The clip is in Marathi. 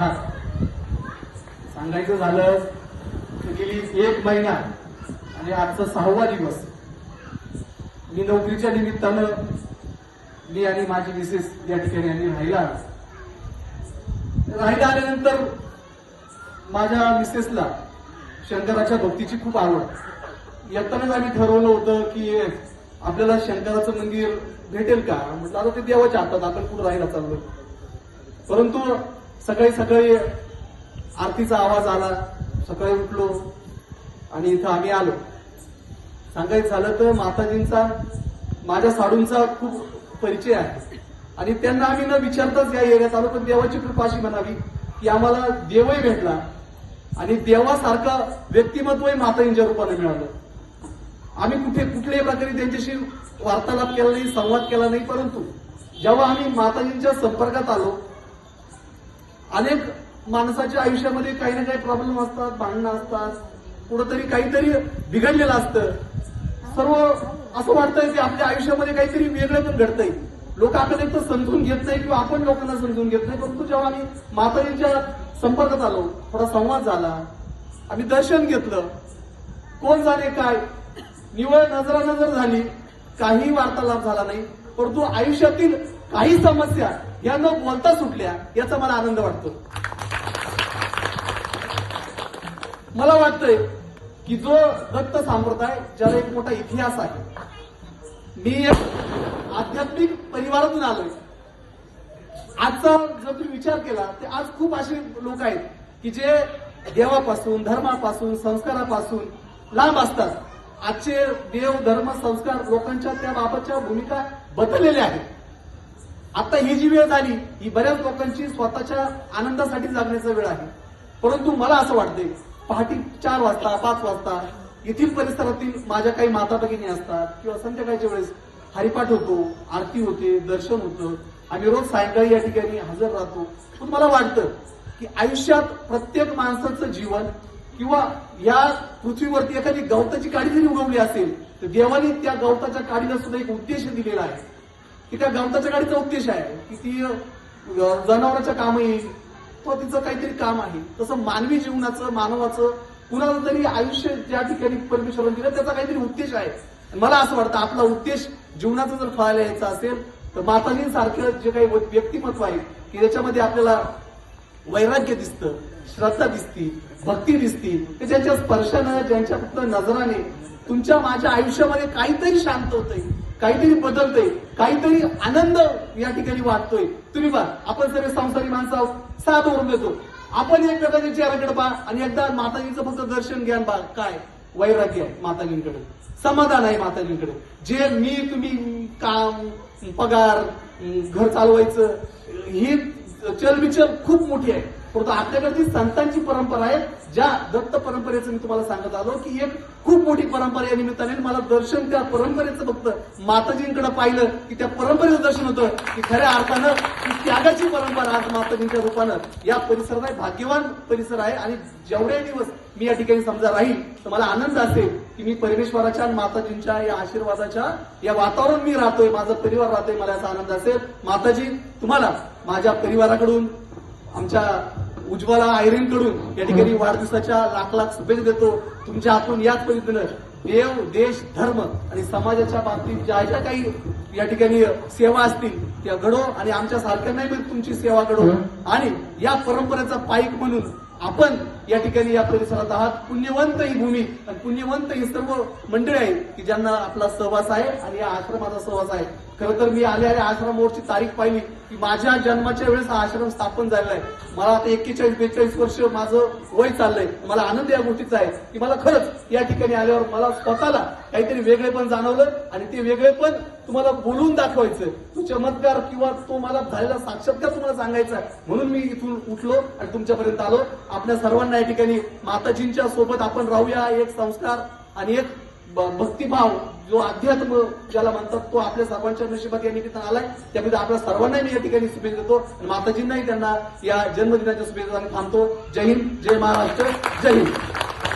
हा. सांगायचं झालं तर गेली एक महिना आणि आजचा सहावा दिवस. मी नोकरीच्या निमित्तानं मी आणि माझी मिसेस या ठिकाणी आम्ही राहिला. राहिला आल्यानंतर माझ्या मिसेसला शंकराच्या भक्तीची खूप आवड. येतानाच आम्ही ठरवलं होतं की आपल्याला शंकराचं मंदिर भेटेल का? म्हटलं आता ते देवाच्या हातात आपण कुठं राहायला चाललो परंतु सकाळी सकाळी आरतीचा आवाज आला. सकाळी उठलो आणि इथं आम्ही आलो. सांगायचं झालं तर माताजींचा माझ्या साडूंचा खूप परिचय आहे. आणि त्यांना आम्ही न विचारताच या एरियात आलो पण देवाची कृपा अशी म्हणावी की आम्हाला देवही भेटला आणि देवासारखा व्यक्तिमत्वही माताजींच्या रूपाने मिळालं. आम्ही कुठे कुठल्याही प्रकारे त्यांच्याशी वार्तालाप केला नाही संवाद केला नाही परंतु जेव्हा आम्ही माताजींच्या संपर्कात आलो अनेक माणसाच्या आयुष्यामध्ये काही ना काही प्रॉब्लेम असतात भांडणं असतात. कुठंतरी काहीतरी बिघडलेलं असतं. सर्व असं वाटतंय की आपल्या आयुष्यामध्ये काहीतरी वेगळं पण घडतंय. लोक आपल्याला एकतर समजून घेत नाही किंवा आपण लोकांना समजून घेत नाही. परंतु जेव्हा आम्ही माताजींच्या संपर्कात आलो थोडा संवाद झाला आम्ही दर्शन घेतलं. कोण जाणे काय? निवळ नजरानजर झाली. काही वार्तालाप झाला नाही. परंतु आयुष्यातील काही समस्या या न बोलता सुटल्या याचा मला आनंद वाटतो. मला वाटतंय की जो दत्त संप्रदाय ज्याला एक मोठा इतिहास आहे मी एक आध्यात्मिक परिवारातून आलोय. आजचा जर तुम्ही विचार केला तर आज खूप असे लोक आहेत की जे देवापासून धर्मापासून संस्कारापासून लांब असतात. आजचे देव धर्म संस्कार लोकांच्या त्या बाबतच्या भूमिका बदललेल्या आहेत. आता ही जी वेळ झाली ही बऱ्याच लोकांची स्वतःच्या आनंदासाठी जगण्याचा वेळ आहे. परंतु मला असं वाटतंय पहाटे चार वाजता पाच वाजता येथील परिसरातील माझ्या काही माता भगिनी असतात किंवा संध्याकाळच्या वेळेस हरिपाठ होतो आरती होते दर्शन होतं आम्ही रोज सायंकाळी या ठिकाणी हजर राहतो. पण मला वाटतं की आयुष्यात प्रत्येक माणसाचं जीवन किंवा या पृथ्वीवरती एखादी गवताची काडी जरी उगवली असेल तर देवाने त्या गवताच्या काडीला सुद्धा एक उद्देश दिलेला आहे. की त्या गवताच्या गाडीचा उद्देश आहे की ती जनावरांच्या काम येईल. तो तिचं काहीतरी काम आहे. तसं मानवी जीवनाचं मानवाचं कुणाला तरी आयुष्य ज्या ठिकाणी परमेश्वरांनी दिलं त्याचा काहीतरी उद्देश आहे. आणि मला असं वाटतं आपला उद्देश जीवनाचा जर फळायला यायचा असेल तर माताजींसारखं जे काही व्यक्तिमत्व आहे की त्याच्यामध्ये आपल्याला वैराग्य दिसतं श्रद्धा दिसती भक्ती दिसती. की ज्यांच्या स्पर्शानं ज्यांच्या फक्त नजराने तुमच्या माझ्या आयुष्यामध्ये काहीतरी शांत होतंय काहीतरी बदलतंय काहीतरी आनंद या ठिकाणी वाटतोय. तुम्ही पहा आपण सर्व संसारी माणसं आहोत साथ ओढून देतो. आपण एकमेकांच्या चेहऱ्याकडे पहा आणि एकदा माताजीचं फक्त दर्शन घ्या पहा काय? वैराग्य आहे माताजींकडे. समाधान आहे माताजींकडे. जे मी तुम्ही काम पगार घर चालवायचं ही चलबिचल खूप मोठी आहे. परंतु आपल्याकडची संतांची परंपरा आहे. ज्या दत्त परंपरेचं मी तुम्हाला सांगत आलो की एक खूप मोठी परंपरा या निमित्ताने मला दर्शन त्या परंपरेचं फक्त माताजींकडे पाहिलं की त्या परंपरेचं दर्शन होतं. की खऱ्या अर्थानं की त्यागाची परंपरा आज माताजींच्या रूपानं या परिसरात आहे. भाग्यवान परिसर आहे आणि जेवढे दिवस मी या ठिकाणी समजा राहील तर मला आनंद असेल की मी परमेश्वराच्या आणि माताजींच्या या आशीर्वादाच्या या वातावरण मी राहतोय माझा परिवार राहतोय मला याचा आनंद असेल. माताजी तुम्हाला माझ्या परिवाराकडून आमच्या उज्ज्वला आयरींकडून या ठिकाणी वाढदिवसाच्या लाख लाख शुभेच्छा देतो. तुमच्या हातून याच पद्धतीनं देव देश धर्म आणि समाजाच्या बाबतीत ज्या ज्या काही या ठिकाणी सेवा असतील त्या घडो आणि आमच्या सारख्यांनाही पण तुमची सेवा घडो. आणि या परंपरेचा पाईक म्हणून आपण या ठिकाणी या परिसरात आहात. पुण्यवंत ही भूमी आणि पुण्यवंत ही सर्व मंडळी आहे की ज्यांना आपला सहवास आहे आणि या आश्रमाचा सहवास आहे. खरं तर मी आले आल्या आश्रमावरची तारीख पाहिली की माझ्या जन्माच्या वेळेस हा आश्रम स्थापन झालेला आहे. मला आता एक्केचाळीस बेचाळीस वर्ष माझं वय चाललंय. मला आनंद या गोष्टीचा आहे की मला खरंच या ठिकाणी आल्यावर मला स्वतःला काहीतरी वेगळेपण जाणवलं आणि ते वेगळेपण तुम्हाला बोलून दाखवायचं. तो चमत्कार किंवा तो मला झालेला साक्षात्कार तुम्हाला सांगायचा आहे. म्हणून मी इथून उठलो आणि तुमच्यापर्यंत आलो. आपल्या सर्वांना या ठिकाणी माताजींच्या सोबत आपण राहूया. एक संस्कार आणि एक भक्तिभाव जो अध्यात्म ज्याला म्हणतात तो आपल्या सर्वांच्या नशिबात या निमित्तानं आलाय. त्यामध्ये आपल्या सर्वांना मी या ठिकाणी शुभेच्छा देतो आणि माताजींनाही त्यांना या जन्मदिनाच्या शुभेच्छा थांबतो. जय हिंद जय महाराष्ट्र जय हिंद.